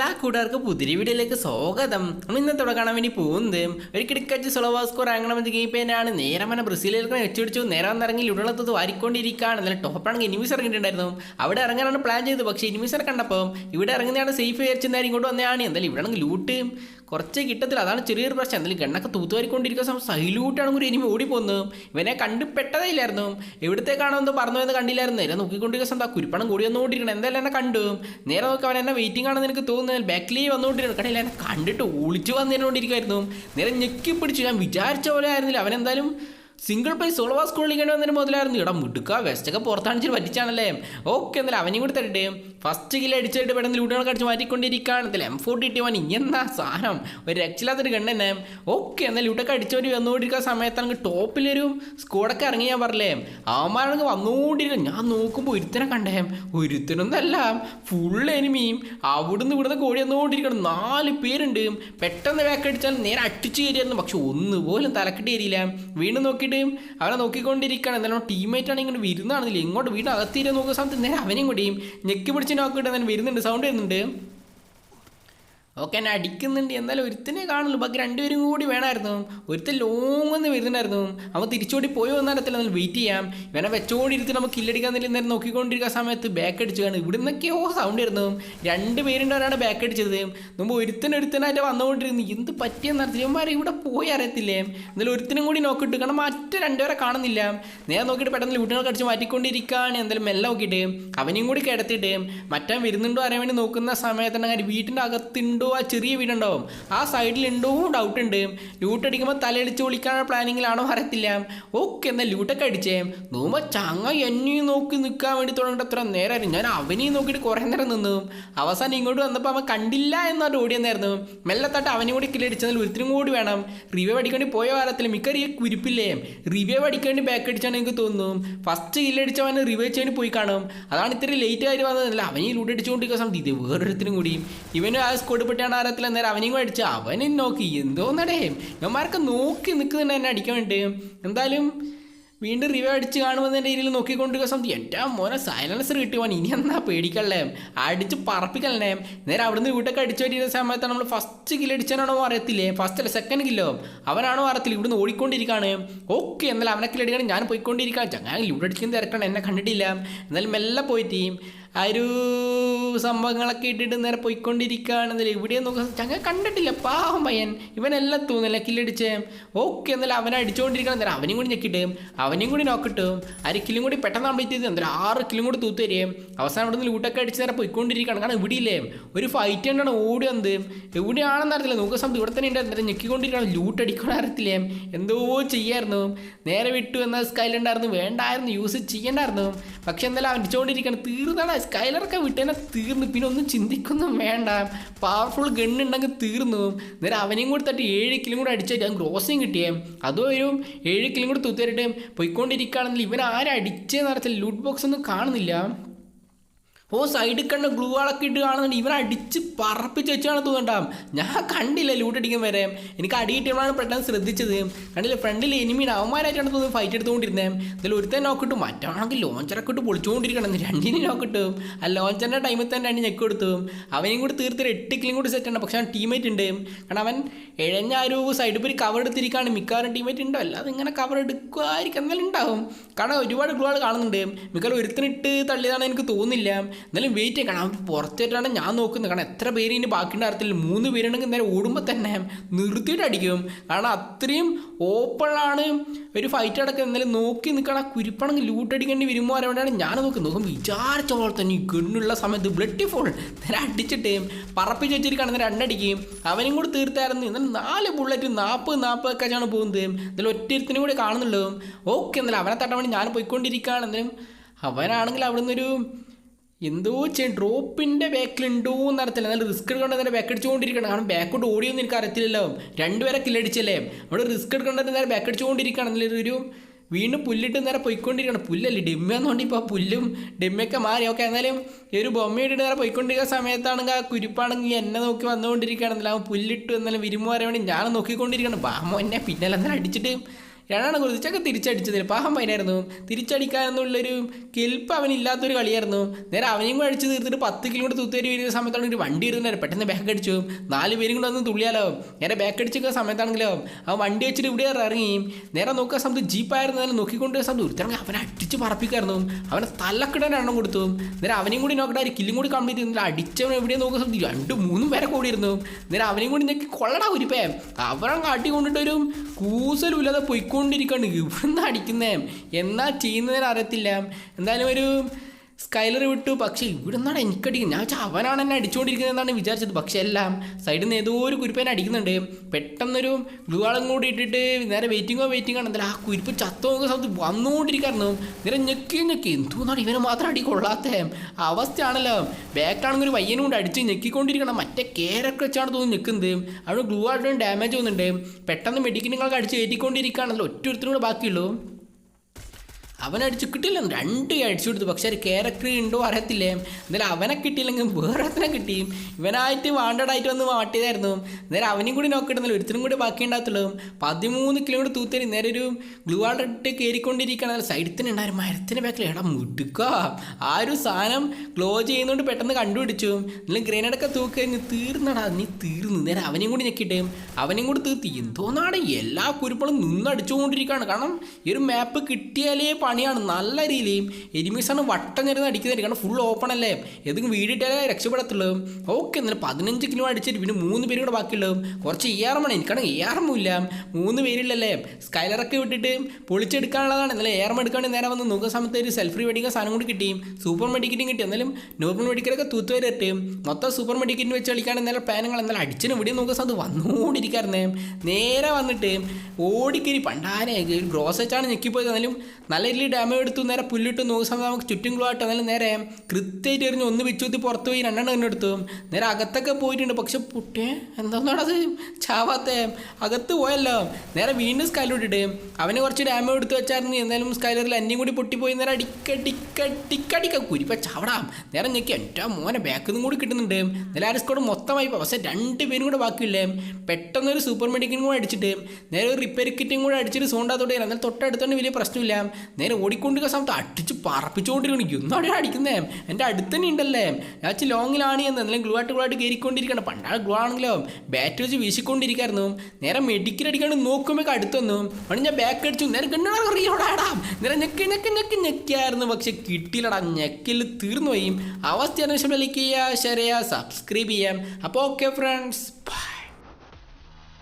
എല്ലാ കൂട്ടുകാർക്കും പുതിരി വീഡിയോയിലേക്ക് സ്വാഗതം. നമ്മൾ ഇന്നത്തോടെ കാണാൻ വേണ്ടി പോകുന്നത് ഒരു കിടക്കച്ച് സൊളവാസ്കോർ അങ്ങനെ ഗെയിം പേനാണ് നേരെ മന ബ്രസീലിലേക്ക് വെച്ചുപിടിച്ചു നേരെ വന്നിറങ്ങി ഉടളത്തത് വാരിക്കൊണ്ടിരിക്കുകയാണ്. എന്നാലും ടോപ്പാണെങ്കിൽ ഇനിമീസ് ഇറങ്ങിയിട്ടുണ്ടായിരുന്നു. അവിടെ ഇറങ്ങാനാണ് പ്ലാൻ ചെയ്തത്. പക്ഷേ ഇനിമീസറെ കണ്ടപ്പോൾ ഇവിടെ ഇറങ്ങുന്നതാണ് സേഫ് വിചാരിച്ചെന്നാലും ഇങ്ങോട്ട് വന്നതാണ്. എന്തായാലും ഇവിടെ ആണെങ്കിൽ ലൂട്ട് കുറച്ച് കിട്ടത്തില്ല. അതാണ് ചെറിയൊരു പ്രശ്നം. എന്തായാലും ഗണ്ണൊക്കെ തൂത്തുവാരിക്കൊണ്ടിരിക്കുന്ന സമയം സൈലൂട്ടാണെങ്കിൽ ഒരു ഇനിമി ഓടിപ്പോന്നു ഇവനെ കണ്ട് പെട്ടതയില്ലായിരുന്നു. എവിടത്തേക്കാണോ എന്തോ പറഞ്ഞു എന്ന് കണ്ടില്ലായിരുന്നു. നേരെ നോക്കിക്കൊണ്ടിരിക്കുന്ന സമയത്ത് ആ കുരിപ്പണം കൂടി വന്നുകൊണ്ടിരിക്കണം എന്തായാലും എന്നെ കണ്ടു. നേരെ നോക്കി അവൻ എന്നെ വെയിറ്റിംഗ് ആണെന്ന് എനിക്ക് തോന്നുന്നത് ബാക്കിലേ വന്നുകൊണ്ടിരുന്നു. കടയിൽ കണ്ടിട്ട് ഒളിച്ചു വന്നുകൊണ്ടിരിക്കുമായിരുന്നു നേരെ ഞെക്കി പിടിച്ചു. ഞാൻ വിചാരിച്ച പോലെ ആയിരുന്നില്ല. അവൻ എന്തായാലും സിംഗിൾ പ്ലേ സോളോ സ്കൂളിൽ കളിക്കേണ്ടി വന്നതിന് മുതലായിരുന്നു. ഇടം മിടുക്ക വെസ്റ്റൊക്കെ പുറത്താണിച്ചിട്ട് പറ്റിച്ചാണല്ലേ? ഓക്കെ എന്നാലും അവനെയും കൂടി തരട്ടെ. ഫസ്റ്റ് കില്ല് അടിച്ചിട്ട് പെട്ടെന്ന് ലൂട്ടുകൾ അടിച്ച് മാറ്റിക്കൊണ്ടിരിക്കുകയാണ്. എന്തായാലും എം ഫോർട്ടി ടി വൺ ഇങ്ങനെന്നാ സാധനം? ഒരു രക്ഷയില്ലാത്തൊരു ഗണ്ണ് ഓക്കെ എന്നാൽ ലൂട്ടൊക്കെ അടിച്ചവർ വന്നുകൊണ്ടിരിക്കുന്ന സമയത്താണെങ്കിൽ ടോപ്പിലൊരു സ്കോഡൊക്കെ ഇറങ്ങി ഞാൻ പറഞ്ഞേ അവന്മാരാണെങ്കിൽ വന്നുകൊണ്ടിരിക്കും ഞാൻ നോക്കുമ്പോൾ ഒരുത്തനെ കണ്ടേ. ഒരുത്തനൊന്നല്ല ഫുൾ എനിമിയും അവിടുന്ന് ഇവിടുന്ന് കോടി വന്നുകൊണ്ടിരിക്കണം നാല് പേരുണ്ട്. പെട്ടെന്ന് വേക്കടിച്ചാൽ നേരെ അടിച്ചു കയറിയായിരുന്നു. പക്ഷെ ഒന്നുപോലും തലക്കെട്ട് കയറിയില്ല. വീണ്ടും നോക്കിയിട്ട് അവനെ നോക്കിക്കൊണ്ടിരിക്കുകയാണ്. എന്നാലും ടീംമേറ്റ് ആണെങ്കിൽ ഇങ്ങോട്ട് വരുന്നതാണെന്നില്ല. ഇങ്ങോട്ട് വീട്ടിൽ അകത്തീരെ നോക്കുന്ന സമയത്ത് നേരെ അവനെയും കൂടിയും ഞെക്കി പിടിച്ച് നോക്കിയിട്ട് തന്നെ വരുന്നുണ്ട്. സൗണ്ട് വരുന്നുണ്ട്. ഓക്കെ എന്നെ അടിക്കുന്നുണ്ട്. എന്നാലും ഒരുത്തനെ കാണുള്ളൂ. ബാക്കി രണ്ടുപേരും കൂടി വേണമായിരുന്നു. ഒരുത്തൻ ലോങ് എന്ന് വരുന്നുണ്ടായിരുന്നു. അവൻ തിരിച്ചോടി പോയോ എന്നറിയത്തില്ല നമ്മൾ വെയിറ്റ് ചെയ്യാം. ഇവനെ വെച്ചോടി ഇരുത്തി നമുക്ക് കില്ലടിക്കാൻ നേരം നേരം നോക്കിക്കൊണ്ടിരിക്കുന്ന സമയത്ത് ബാക്ക് അടിച്ചാണ് കാണും. ഇവിടെ നിന്നൊക്കെയോ സൗണ്ട് ഇരുന്നു രണ്ട് പേരുണ്ടവരാണ് ബാക്ക് അടിച്ചത്. മുമ്പ് ഒരുത്തൻ ഒരുത്തനായിട്ട് വന്നുകൊണ്ടിരുന്നു. എന്ത് പറ്റിയെന്ന് അറിയത്തില്ല. ഇവിടെ പോയി അറിയത്തില്ലേ? എന്നാലും ഒരുത്തനും കൂടി നോക്കിയിട്ട് കാരണം മറ്റു രണ്ടുപേരെ കാണുന്നില്ല. നേരെ നോക്കിയിട്ട് പെട്ടെന്ന് ലൂട്ടുകൾ അടിച്ച് മാറ്റിക്കൊണ്ടിരിക്കുകയാണ് എന്തായാലും മെല്ലെ നോക്കിയിട്ട് അവനെയും കൂടി കിടത്തിയിട്ട് മറ്റാൻ വരുന്നുണ്ടോ അറിയാൻ വേണ്ടി നോക്കുന്ന സമയത്തുണ്ടെങ്കിൽ വീട്ടിന്റെ അകത്തുണ്ടോ ആ ചെറിയ വീടുണ്ടാവും. ആ സൈഡിൽ ഉണ്ടോ ഡൗട്ട് ഉണ്ട്. ലൂട്ട് അടിക്കുമ്പോൾ തലയടിച്ച് വിളിക്കാനുള്ള പ്ലാനിങ്ങിലാണോ അറിയത്തില്ല. ഓക്കെ എന്നാൽ ലൂട്ടൊക്കെ അടിച്ചേ? നോക്കുമ്പോൾ ചങ്ങ എന്നെയും നോക്കി നിൽക്കാൻ വേണ്ടി തുടങ്ങിയിട്ട് അത്ര നേരമായിരുന്നു ഞാൻ അവനെയും നോക്കിയിട്ട് കുറേ നേരം നിന്നു. അവസാനം ഇങ്ങോട്ട് വന്നപ്പോൾ അവൻ കണ്ടില്ല എന്നാണ് ഓടിയെന്നായിരുന്നു മെല്ലത്താട്ട് അവനും കൂടി കില്ലടിച്ചതിൽ ഒരുത്തിനും കൂടി വേണം. റിവ്യൂ അടിക്കേണ്ടി പോയ കാലത്തിൽ മിക്ക ഈ കുരിപ്പില്ലേ? റിവ്യൂ അടിക്കേണ്ടി ബാക്ക് അടിച്ചാണ് എനിക്ക് തോന്നുന്നു. ഫസ്റ്റ് കില്ലടിച്ചവന് റിവ്യൂ ചെയ്യാൻ പോയി കാണും. അതാണ് ഇത്തിരി ലേറ്റ് ആയിട്ട് വന്നതല്ല അവൻ ഈ ലൂട്ട് അടിച്ചുകൊണ്ടിരിക്കുന്ന സമയത്ത് ഇത് വേറൊരുത്തിനും കൂടി. ഇവനും ആ സ്കോഡ് പെട്ടാണ് ആരത്തിൽ നേരെ അവനെയും കൂടെ അടിച്ചു അവനും നോക്കി എന്തോന്നടേ ഇവന്മാരൊക്കെ നോക്കി നിൽക്കുന്നുണ്ട് എന്നെ അടിക്കാൻ വേണ്ടി. എന്തായാലും വീണ്ടും റിവ്യൂ അടിച്ച് കാണുമെന്ന രീതിയിൽ നോക്കിക്കൊണ്ടിരിക്കുക സംതി എന്റെ മോനെ സൈലൻസർ കിട്ടുവാൻ ഇനി എന്നാ പേടിക്കല്ലേ? അടിച്ച് പറപ്പിക്കല്ലേ? നേരെ അവിടുന്ന് വീട്ടൊക്കെ അടിച്ചു പറ്റിയ സമയത്താണ് നമ്മൾ ഫസ്റ്റ് കില്ല് അടിച്ചാനാണോ അറിയത്തില്ലേ? ഫസ്റ്റ് അല്ല സെക്കൻഡ് കില്ലോ അവനാണോ അറിയത്തില്ല? ഇവിടുന്ന് ഓടിക്കൊണ്ടിരിക്കുകയാണ് ഓക്കെ എന്നാലും അവനെ കില്ലടിക്കണം ഞാൻ പോയിക്കൊണ്ടിരിക്കാം ചങ്ങാൻ ഇവിടെ അടിക്കുന്ന തിരക്കണം. എന്നെ കണ്ടിട്ടില്ല. എന്നാലും മെല്ലെ പോയിട്ട് ആ ഒരു സംഭവങ്ങളൊക്കെ ഇട്ടിട്ട് നേരെ പോയിക്കൊണ്ടിരിക്കുകയാണെന്നില്ല? ഇവിടെ നോക്കുക ചങ്ങ കണ്ടിട്ടില്ല. പാവം പയ്യൻ. ഇവനെല്ലാം തോന്നില്ല കില്ലടിച്ചേ ഓക്കെ എന്നാലും അവനെ അടിച്ചുകൊണ്ടിരിക്കണം എന്നാലും അവനും കൂടി ഞെക്കിട്ട്. അവനെയും കൂടി നോക്കിട്ട്. ആര് കിലും കൂടി പെട്ടെന്ന് കംപ്ലീറ്റ് എന്തായാലും ആറ് കിലും കൂടി തൂത്ത് തരികയും അവസാനം അവിടെ നിന്ന് ലൂട്ടൊക്കെ അടിച്ച് നേരെ പോയിക്കൊണ്ടിരിക്കുകയാണ്. കാരണം ഇവിടെ ഇല്ലേ ഒരു ഫൈറ്റ് കൊണ്ടാണ് ഓടി വന്നത്. എവിടെയാണെന്ന് അറിയത്തില്ല. നോക്കുന്ന സമയത്ത് ഇവിടെ തന്നെ ഉണ്ടായിരുന്നു ഞെക്കിക്കൊണ്ടിരിക്കണം ലൂട്ട് അടിക്കണം അറിയത്തില്ലേ? എന്തോ ചെയ്യായിരുന്നു. നേരെ വിട്ടു എന്ന സ്കൈലുണ്ടായിരുന്നു വേണ്ടായിരുന്നു. യൂസ് ചെയ്യണ്ടായിരുന്നു. പക്ഷെ എന്തായാലും അടിച്ചുകൊണ്ടിരിക്കണം തീർന്നാണ് സ്കൈലറൊക്കെ വിട്ടേനെ തീർന്നു. പിന്നെ ഒന്നും ചിന്തിക്കൊന്നും വേണ്ട. പവർഫുൾ ഗണ്ണുണ്ടെങ്കിൽ തീർന്നു. നേരെ അവനെയും കൂടി തട്ടി ഏഴ് കിലും കൂടെ അടിച്ചാൽ ഞാൻ ഗ്രോസിങ് കിട്ടിയേ. അതും ഒരു ഏഴ് കിലും കൂടി തുത്തരിട്ട് പോയിക്കൊണ്ടിരിക്കുകയാണെങ്കിൽ ഇവൻ ആരും അടിച്ചതെന്ന് അറിയത്തില്ല. ലൂട്ട് ബോക്സ് ഒന്നും കാണുന്നില്ല. ഓ സൈഡിൽ കണ്ട ഗ്ലൂ ആളൊക്കെ ഇട്ട് കാണുന്നുണ്ട്. ഇവൻ അടിച്ച് പറപ്പിച്ച് വെച്ചാണ് തോന്നണ്ടാം. ഞാൻ കണ്ടില്ല ലൂട്ട് അടിക്കാൻ വരെ. എനിക്ക് അടി കിട്ടിയപ്പോഴാണ് പെട്ടെന്ന് ശ്രദ്ധിച്ചത്. കണ്ടില്ല ഫ്രണ്ടിൽ എനിമീഡ് അവന്മാരായിട്ടാണ് തോന്നുന്നു ഫൈറ്റ് എടുത്തുകൊണ്ടിരുന്നത് ഇതിൽ ഒരുത്തൻ നോക്കിട്ട് മറ്റാണെങ്കിൽ ലോഞ്ചറൊക്കെ ഇട്ട് പൊളിച്ചുകൊണ്ടിരിക്കണം. രണ്ടിനും നോക്കിട്ട് ആ ലോഞ്ചറിന്റെ ടൈമിൽ തന്നെ രണ്ട് ഞെക്ക് കൊടുത്തു. അവനെയും കൂടി തീർത്തൊരു എട്ട് കിലും കൂടി സെറ്റ് ആണ് പക്ഷെ അവൻ ടീമേറ്റ് ഉണ്ട്. കാരണം അവൻ ഇഴഞ്ഞ ഒരു സൈഡിൽ പോയി കവർ എടുത്തിരിക്കുകയാണ് മിക്കവാറും ടീമേറ്റ് ഉണ്ടോ? അല്ലാതെ ഇങ്ങനെ കവർ എടുക്കുമായിരിക്കും എന്നാലും ഉണ്ടാവും. കാരണം ഒരുപാട് ഗ്ലൂ ആൾ കാണുന്നുണ്ട്. മിക്കവാറും ഒരുത്തനിട്ട് തള്ളിയതാണ് എനിക്ക് തോന്നുന്നില്ല. എന്നാലും വെയിറ്റ് ചെയ്യണം അവൻ പുറത്തേറ്റാണ് ഞാൻ നോക്കുന്നത്. കാരണം എത്ര പേര് ഇനി ബാക്കിയുടെ അറിയത്തില്ല മൂന്ന് പേരുണ്ടെങ്കിൽ നേരെ ഓടുമ്പോൾ തന്നെ നിർത്തിയിട്ട് അടിക്കും. കാരണം അത്രയും ഓപ്പണാണ് ഒരു ഫൈറ്റ് അടക്കം എന്നാലും നോക്കി നിൽക്കണം. കുരുപ്പണെങ്കിൽ ലൂട്ടടിക്കേണ്ടി വരുമ്പോൾ അറിയാണ്ടാണ് ഞാൻ നോക്കുന്നത്. നോക്കും വിചാരിച്ച പോലെ തന്നെ ഈ ഗണ്ണുള്ള സമയത്ത് ബ്ലഡ് ഫോൾ നേരെ അടിച്ചിട്ട് പറപ്പിച്ച് വെച്ചിരിക്കുകയാണ്. നേരെ രണ്ടടിക്കുകയും അവനും കൂടി തീർത്തായിരുന്നു. എന്നാൽ നാല് ബുള്ളറ്റ് നാൽപ്പത് നാൽപ്പത് കച്ചാണ് പോകുന്നത്. എന്നാലും ഒറ്റ കൂടി കാണുന്നുള്ളൂ ഓക്കെ എന്നാലും അവനെ തട്ടാൻ വേണ്ടി ഞാൻ പോയിക്കൊണ്ടിരിക്കുകയാണ്. എന്നാലും അവനാണെങ്കിൽ അവിടുന്ന് ഒരു എന്തോ ചെയ്യും ഡ്രോപ്പിന്റെ ബാക്കിലുണ്ടോ എന്ന് അറിയത്തില്ല. നല്ല റിസ്ക് എടുക്കേണ്ട നേരെ ബാക്ക് അടിച്ചുകൊണ്ടിരിക്കണം കാരണം ബാക്കോട്ട് ഓടിയൊന്നും എനിക്ക് അറിയത്തില്ലല്ലോ. രണ്ടുപേരെ കില്ലടിച്ചല്ലേ അവിടെ റിസ്ക് എടുക്കേണ്ടത് നേരെ ബാക്ക് അടിച്ചുകൊണ്ടിരിക്കണം ഒരു വീണ്ടും പുല്ലിട്ട് നേരെ പോയിക്കൊണ്ടിരിക്കണം പുല്ലല്ലേ ഡെമ്മെന്നുകൊണ്ട് ഇപ്പോൾ പുല്ലും ഡിമ്മയൊക്കെ മാറി. ഓക്കെ എന്നാലും ഈ ഒരു ബൊമ്മയിട്ട് നേരെ പോയിക്കൊണ്ടിരിക്കുന്ന സമയത്താണെങ്കിൽ ആ കുരിപ്പാണെങ്കിൽ എന്നെ നോക്കി വന്നുകൊണ്ടിരിക്കുകയാണെന്നില്ല അവൻ പുല്ലിട്ട് എന്നാലും വിരുമ്പ് പറയാൻ വേണ്ടി ഞാൻ നോക്കിക്കൊണ്ടിരിക്കണം ബാമോ എന്നെ പിന്നല്ല എന്നാലും അടിച്ചിട്ട് രണ്ടെണ്ണം കുതിച്ചൊക്കെ തിരിച്ചടിച്ചതിന് പാഹം പൈനായിരുന്നു തിരിച്ചടിക്കാനെന്നുള്ളൊരു കെൽപ്പ് അവനില്ലാത്തൊരു കളിയായിരുന്നു. നേരെ അവനെയും കൂടെ അടിച്ച് തീർത്തിട്ട് പത്ത് കിലോമീറ്റർ തൂത്തേരി വരുന്ന സമയത്താണ് ഒരു വണ്ടി വരുന്നത് പെട്ടെന്ന് ബാക്ക് അടിച്ചു. നാല് പേരും കൂടെ ഒന്ന് തുള്ളിയാലോ? നേരെ ബാക്ക് അടിച്ചിരിക്കുന്ന സമയത്താണെങ്കിലോ? അവൻ വണ്ടി വെച്ചിട്ട് ഇവിടെ ഇറങ്ങി. നേരെ നോക്കുക സമയത്ത് ജീപ്പായിരുന്നു നോക്കിക്കൊണ്ട് സമയത്ത് ഉരുത്തണെങ്കിൽ അവനെ അടിച്ച് പറപ്പിക്കായിരുന്നു. അവനെ തലക്കിടാൻ എണ്ണം കൊടുത്തു. നേരെ അവനെയും കൂടി നോക്കട്ടെ ഒരു കില്ലും കൂടി കംപ്ലീറ്റ് ചെയ്യുന്നില്ല അടിച്ചവൻ എവിടെ നോക്കുക സമയത്ത് രണ്ടും മൂന്നും പേരെ കൂടിയിരുന്നു. നേരെ അവനെയും കൂടി നോക്കി കൊള്ളടാ ഉരിപ്പേ അവനെ കാട്ടി കൊണ്ടിട്ടൊരു കൂസലുമില്ലാതെ പൊയ്ക്കൊണ്ടിരിക്കാണ് ഇവിടുന്ന് അടിക്കുന്നേ. എന്നാ ചെയ്യുന്നതിന് അറിയത്തില്ല എന്തായാലും ഒരു സ്കൈലർ വിട്ടു. പക്ഷേ ഇവിടെ നിന്നാണ് എനിക്കടിക്കുന്നത് ഞാൻ വെച്ചാൽ അവനാണ് എന്നെ അടിച്ചുകൊണ്ടിരിക്കുന്നത് എന്നാണ് വിചാരിച്ചത്. പക്ഷേ എല്ലാം സൈഡിൽ നിന്ന് ഏതോ ഒരു കുരിപ്പേനെ അടിക്കുന്നുണ്ട്. പെട്ടെന്നൊരു ഗ്ലൂവാളം കൂടി ഇട്ടിട്ട് നേരെ വെയിറ്റിങ്ങോ വെയിറ്റിംഗ് ആണ് എന്തായാലും ആ കുരിപ്പ് ചത്തോ നോക്കുന്ന സമയത്ത് വന്നുകൊണ്ടിരിക്കായിരുന്നു നേരെ ഞെക്കി ഞെക്കി. എന്തോന്നാണ് ഇവനെ മാത്രം അടി കൊള്ളാത്ത? അവസ്ഥയാണല്ലോ. ബാക്കാണെങ്കിൽ ഒരു പയ്യനും കൊണ്ട് അടിച്ച് ഞെക്കിക്കൊണ്ടിരിക്കണം. മറ്റേ കേരൊക്കെ വെച്ചാണ് തോന്നുന്നു നിൽക്കുന്നത് അവിടെ ഗ്ലൂ ആയിട്ട് ഡാമേജ് വന്നിട്ടുണ്ട് പെട്ടെന്ന് മെഡിക്കിനുകളൊക്കെ അടിച്ച് കയറ്റിക്കൊണ്ടിരിക്കുകയാണല്ലോ ഒറ്റ ഒരുത്തരും കൂടെ ബാക്കിയുള്ളൂ. അവനടിച്ച് കിട്ടില്ല രണ്ട് അടിച്ചു കൊടുത്തു. പക്ഷെ ഒരു ക്യാരക്ടർ ഉണ്ടോ അറിയത്തില്ലേ? എന്നാലും അവനെ കിട്ടിയില്ലെങ്കിൽ വേറെ ഒത്തിനെ കിട്ടിയും. ഇവനായിട്ട് വാണ്ടഡായിട്ട് വന്ന് മാട്ടിയതായിരുന്നു നേരെ അവനും കൂടി നോക്കിയിടുന്നില്ല ഒരുത്തിനും കൂടി ബാക്കി ഉണ്ടാകത്തുള്ളൂ പതിമൂന്ന് കിലോമീറ്റർ തൂത്തേരി നേരെ ഒരു ഗ്ലൂ വാട്ടർ ഇട്ട് കയറിക്കൊണ്ടിരിക്കുകയാണ്. സൈഡിൽ തന്നെ ഉണ്ടായ മരത്തിന് ബാക്കിൽ എടാ മുടുക്ക. ആ ഒരു സാധനം ക്ലോ ചെയ്യുന്നതുകൊണ്ട് പെട്ടെന്ന് കണ്ടുപിടിച്ചു. നിങ്ങൾ ഗ്രനേഡൊക്കെ തൂക്കി നീ തീർന്നടാ നീ തീർന്നു. നേരെ അവനെയും കൂടി ഞെക്കിയിട്ട് അവനെയും കൂടി തീർത്തി. എന്തോന്നാണ്? എല്ലാ കുരുപ്പളും നിന്നടിച്ചുകൊണ്ടിരിക്കുകയാണ് കാരണം ഈ ഒരു മാപ്പ് കിട്ടിയാലേ പണിയാണ്. നല്ല രീതിയിൽ എനിമീസാണ് വട്ടം ചേർന്ന് അടിക്കുന്നത് കാരണം ഫുൾ ഓപ്പൺ അല്ലേ? ഏതെങ്കിലും വീടിട്ടാലേ രക്ഷപ്പെടത്തുള്ളൂ. ഓക്കെ എന്നാലും പതിനഞ്ച് കിലോ അടിച്ചിട്ട് പിന്നെ മൂന്ന് പേര് കൂടെ ബാക്കിയുള്ളൂ. കുറച്ച് ഏറമാണ് എനിക്കാണെങ്കിൽ ഇല്ല. മൂന്ന് പേരില്ലല്ലേ? സ്കൈലറൊക്കെ വിട്ടിട്ട് പൊളിച്ചെടുക്കാനുള്ളതാണ്. എന്നാലും ഏറം എടുക്കാണ്ട് നേരെ വന്ന് നോക്കുന്ന സമയത്ത് ഒരു സെൽഫ് മെഡിക്കൽ സാധനം കൂടി കിട്ടി. സൂപ്പർ മെഡിക്കറ്റും കിട്ടി. എന്നാലും നോർമൽ മെഡിക്കലൊക്കെ തൂത്ത് വരട്ട് മൊത്തം സൂപ്പർ മെഡിക്കറ്റിന് വെച്ച് കളിക്കാൻ എന്നാലും പാനങ്ങൾ എന്നാലും അടിച്ചിന് ഇവിടെ നോക്കുന്ന സമയത്ത് വന്നുകൊണ്ടിരിക്കാറുണ്ട് നേരെ വന്നിട്ട് ഓടിക്കരി പണ്ടാരെ ഗ്രോസ് വെച്ചാണ് ഞെക്കിപ്പോയത് എന്നാലും നല്ല ഡാമേജ് എടുത്തു നേരെ പുല്ലിട്ട് നോക്കുന്ന സമയത്ത് നമുക്ക് ചുറ്റും ഗ്ലോ ആയിട്ട്. നേരെ കൃത്യമായിട്ട് എറിഞ്ഞ് ഒന്ന് വെച്ചുത്തി പുറത്ത് പോയി രണ്ടെണ്ണം തന്നെ എടുത്തു. നേരെ അകത്തൊക്കെ പോയിട്ടുണ്ട്. പക്ഷെ പുട്ടേ അത്? ചാവാത്തെ. അകത്ത് പോയല്ലോ. നേരെ വീണ്ടും സ്കൈലോട്ടിട്ട് അവന് കുറച്ച് ഡാമേജ് എടുത്ത് വെച്ചായിരുന്നു. എന്തായാലും സ്കൈലറിൽ എന്നെയും കൂടി പൊട്ടിപ്പോയി. നേരെ അടിക്ക ടിക്ക ടിക്കടിക്ക കുരിപ്പ ചാവടാം. നേരെ ഞെക്കി. എന്റെ മോനെ ബാക്കിൽ നിന്നും കൂടി കിട്ടുന്നുണ്ട്. എല്ലാവരും സ്കോഡ് മൊത്തമായി. പക്ഷെ രണ്ട് പേരും കൂടെ ബാക്കിയില്ലേ? പെട്ടെന്നൊരു സൂപ്പർ മെഡിക്കലും കൂടെ അടിച്ചിട്ട് നേരെ ഒരു റിപ്പയർ കിറ്റും കൂടെ അടിച്ചിട്ട് സോണ്ടാത്തോടെ എന്നാൽ തൊട്ടടുത്തോണ്ട് വലിയ പ്രശ്നമില്ല. നേരെ ഓടിക്കൊണ്ടിരിക്കുന്ന സമയത്ത് അടിച്ച് പറപ്പിച്ചുകൊണ്ടിരിക്കണം. ഒന്നാടെ അടിക്കുന്നേ? എന്റെ അടുത്ത് തന്നെ ഉണ്ടല്ലേ? ഞാൻ ലോങ്ങിലാണ് എന്ന്. എന്തെങ്കിലും ഗ്ലൂ ആയിട്ട് ഗ്ലൂ ആയിട്ട് കയറിക്കൊണ്ടിരിക്കണം. പണ്ടാണ് ഗ്ലൂ ആണെങ്കിലോ? ബാറ്റ് വെച്ച് വീശിക്കൊണ്ടിരിക്കായിരുന്നു. നേരെ മെഡിക്കൽ അടിക്കാണ്ട് നോക്കുമ്പോൾ അടുത്തൊന്നു അവിടെ ഞാൻ ബാക്ക് അടിച്ചു. നേരെ കണ്ണാടാം നേരെ ഞെക്ക് ഞെക്ക് ഞെക്ക് ഞെക്കായിരുന്നു പക്ഷെ കിട്ടിയില്ലടാ. ഞെക്കിൽ തീർന്നു പോയി അവസ്ഥയാണ് ലൈക്ക് ചെയ്യുക ഷെയർ ചെയ്യുക സബ്സ്ക്രൈബ് ചെയ്യാം. അപ്പോൾ ഓക്കെ ഫ്രണ്ട്സ് ബൈ